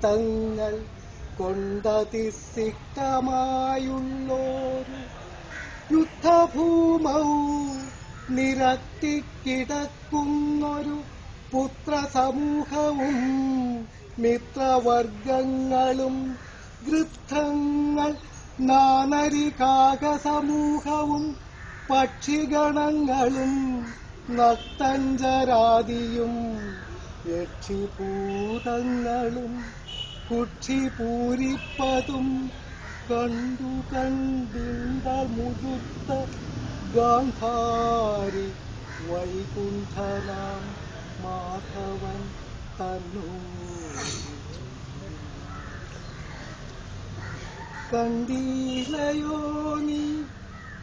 രക്തങ്ങൾ കൊണ്ടതിസിക്തമായുള്ളോർ യുദ്ധഭൂമൗ നിരത്തിക്കിടക്കുന്നൊരു പുത്രസമൂഹവും മിത്രവർഗങ്ങളും വൃദ്ധങ്ങൾ നാനരികാകസമൂഹവും പക്ഷിഗണങ്ങളും നക്തഞ്ചരാദിയും യക്ഷിഭൂതങ്ങളും കുക്ഷിപൂരിപ്പതും കണ്ടു കണ്ടിണ്ട മുഴുത്ത ഗാന്ധാരി വൈകുണ്ഠനാം മാധവൻ തന്നു. കണ്ടീലയോ നീ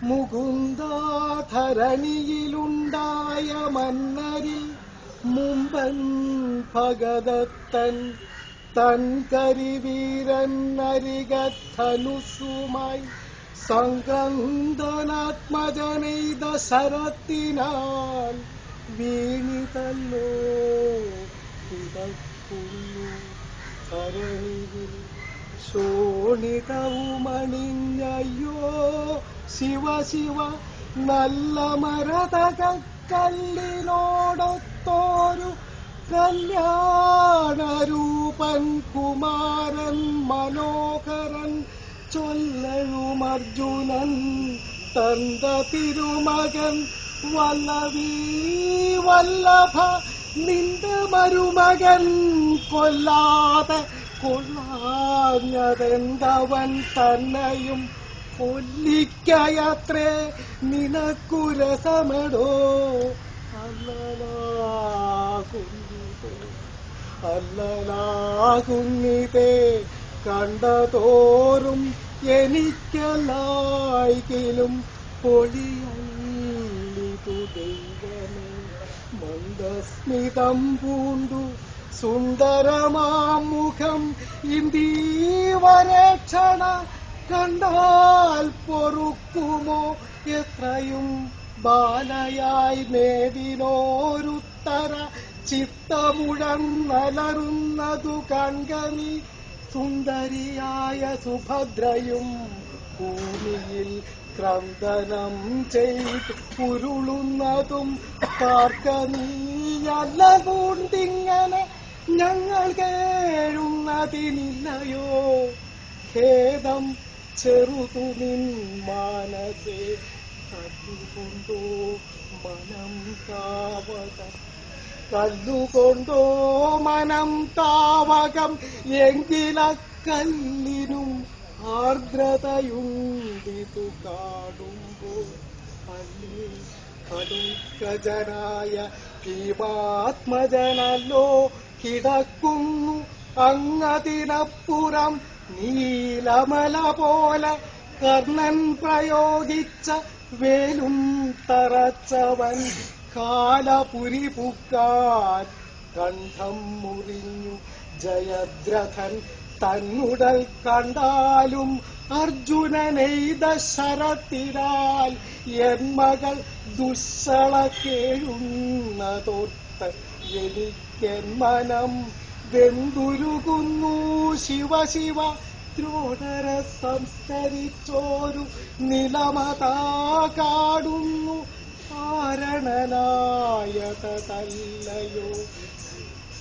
മുകുന്ദാധരണിയിലുണ്ടായ മന്നരിൽ മുമ്പൻ ഭഗതത്തൻ തൻ കരിവീരൻ അരികധനുസുമായി സംഗന്ധനാത്മജനെയ്ത ശരത്തിനാൽ വീണിതല്ലോ കിടക്കുന്നു ധരണിയിൽ ശോണിതവുമണിഞ്ഞയ്യോ ശിവ ശിവ നല്ല മരതകല്ലിനോടൊത്തോരു കല്യാണരൂപൻ കുമാരൻ മനോഹരൻ ചൊല്ലഴും അർജുനൻ തന്ത തിരുമകൻ വല്ലവീ വല്ലഭ നിന്റെ മരുമകൻ കൊല്ലാതെ കൊള്ളാഞ്ഞതെന്തവൻ തന്നെയും കൊല്ലിക്കയത്രേ നിനക്കുരസമെടോ അല്ലലാകുന്നിതേ അല്ലലാകുന്നിതേ കണ്ടതോറും എനിക്കല്ലായിക്കിലും പൊളിയല്ലിതു ദൈവമേ. മന്ദസ്മിതം പൂണ്ടു സുന്ദരമാം മുഖം ഇന്ദീവരക്ഷണ കണ്ടാൽ പൊറുക്കുമോ? എത്രയും ബാലയായി നേടിനോരുത്തര ചിത്തമുഴന്നലറുന്നതു കൺകനി സുന്ദരിയായ സുഭദ്രയും ഭൂമിയിൽ ക്രന്ദനം ചെയ്ത് ഉരുളുന്നതും പാർക്ക നീയല്ലതുണ്ടിങ്ങനെ ഞങ്ങൾ കേഴുന്നതിനില്ലയോ? ഖേദം ചെറുതു നിൻ മാനസേ കല്ലുകൊണ്ടോ മനം താവകം കല്ലുകൊണ്ടോ മനം താവകം എങ്കില കല്ലിനും ആർദ്രതയുണ്ടിതു കാണുമ്പോൾ അല്ലേ കടുക്കജനായ ഭീമാത്മജനല്ലോ കിടക്കുന്നു അങ്ങതിനപ്പുറം നീലമല പോലെ കർണൻ പ്രയോഗിച്ച വേലും തറച്ചവൻ കാലപുരി പുക്കാൻ കണ്ഠം മുറിഞ്ഞു ജയദ്രഥൻ തന്നുടൽ കണ്ടാലും അർജുനനെയ്ത ശരത്തിനാൽ എൻ മകൾ ദുസ്സള കേഴുന്നതോർത്ത് എനിക്കെൻ മനം വെന്തുരുകുന്നു. ശിവ ശിവ സംസ്കരിച്ചോരു നിലമതാ കാടുന്നു. കാരണനായതല്ലയോ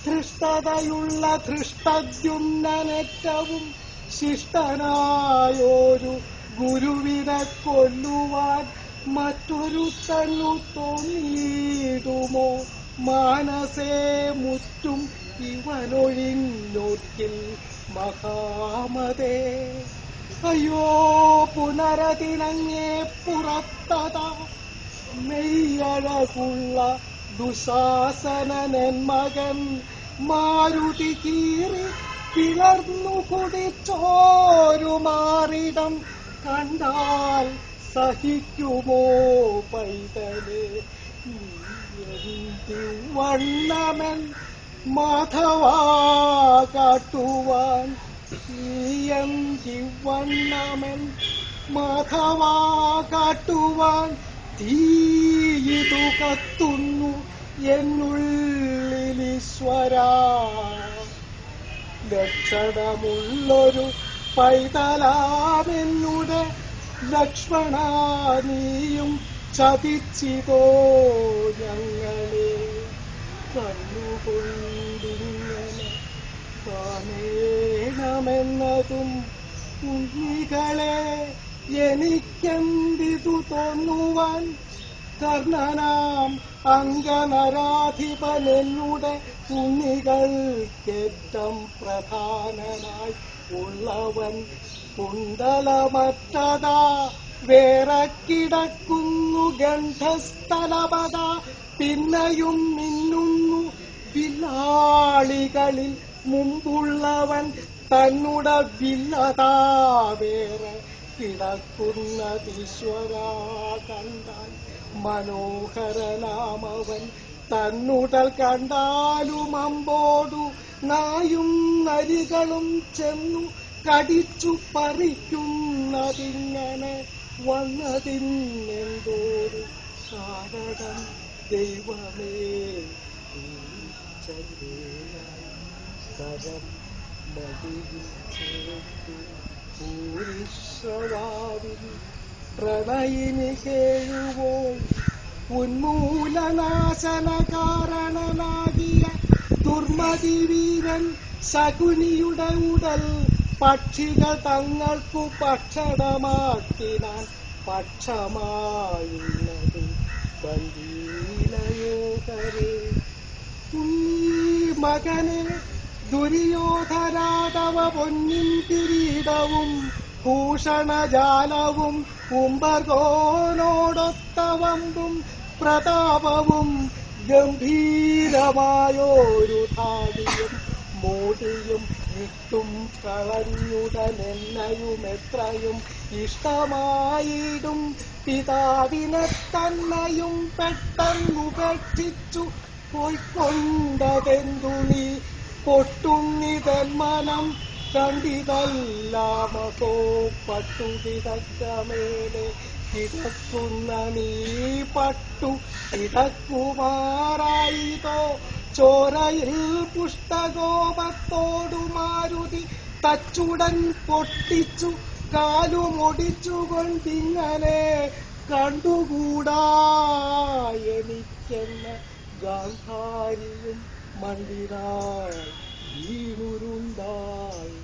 ധൃഷ്ടതയുള്ള ധൃഷ്ടദ്യുന്നനറ്റവും ശിഷ്ടനായോരു ഗുരുവിനെ കൊല്ലുവാൻ മറ്റൊരു തന്നു തോന്നിയിടുമോ? മാനസേ മുറ്റും ഇവനൊഴിഞ്ഞോക്കിൽ മഹാമതേ. അയ്യോ പുനരതിനങ്ങേ പുറത്തതാ. മെയ്യഴകുള്ള ദുശാസനൻ മകൻ മാരുതി കീറി പിളർന്നു കുടിച്ചോരു മാറിടം കണ്ടാൽ സഹിക്കുമോ പൈതലെ? വണ്ണമൻ മാധവാ കാട്ടുവാൻ? വണ്ണമൻ മാധവാ കാട്ടുവാൻ? തീയിതു കത്തുന്നു എന്നുള്ളിലീശ്വര ലക്ഷണമുള്ളൊരു പൈതലാമെന്നുടെ ലക്ഷ്മണ നീയും ചതിച്ചിതോ ഞങ്ങളെ. കണ്ണുകൊണ്ടിങ്ങനെ കാണേണമെന്നതും ഉണ്ണികളെ. എനിക്കെന്തിതു തോന്നുവാൻ കർണനാം അംഗനരാധിപനെന്നുടെ ഉണ്ണികൾക്കേറ്റം പ്രധാനനായി ഉള്ളവൻ കുണ്ടലമറ്റതാ വേറെ കിടക്കുന്നു ഗന്ധസ്ഥലപത പിന്നെയും മിന്നുന്നു വില്ലാളികളിൽ മുമ്പുള്ളവൻ തന്നുട വില്ലതാ വേറെ കിടക്കുന്നതീശ്വര കണ്ടാൽ മനോഹരനാമവൻ തന്നുടൽ കണ്ടാലും അമ്പോടു നായും നരികളും ചെന്നു കടിച്ചു പറിക്കുന്നതിങ്ങനെ വന്നതിന്നെന്തോരു കാരണം ദൈവമേ കരം മടിയിൽ ചേർത്തു. പൂരിശ്രവാവിൽ പ്രണയിനി കേഴുവോൾ ഉന്മൂലനാശന കാരണനാകിയ ദുർമതി വീരൻ ശകുനിയുടെ ഉടൽ പക്ഷികൾ തങ്ങൾക്കു ഭക്ഷണമാക്കിനാൻ പക്ഷമായുള്ളത് ഉണ്ണീ മകനെ ദുര്യോധരാടവ പൊന്നിൻ കിരീടവും ഭൂഷണജാലവും കുംഭകോനോടൊത്തവമ്പും പ്രതാപവും ഗംഭീരമായോരു ധാടിയും മോടിയും ഇട്ടും കളഞ്ഞുടനെന്നയും എത്രയും ഇഷ്ടമായിടും. പിതാവിനെ തന്നെയും പെട്ടെന്നുപേക്ഷിച്ചു പോയിക്കൊണ്ടതെന്തു നീ പൊട്ടുണ്ണിതൻ മനം പട്ടു പട്ടുകിടക്കമേലെ കിടക്കുന്ന നീ പട്ടു കിടക്കുമാറായിതോ? ചോരയിൽ പുഷ്ടകോപത്തോടു മാരുതി തച്ചുടൻ പൊട്ടിച്ചു കാലുമൊടിച്ചുകൊണ്ടിങ്ങനെ കണ്ടുകൂടാ എനിക്കെന്ന ഗാന്ധാരിയും மண்டினாள் வீருந்தாள்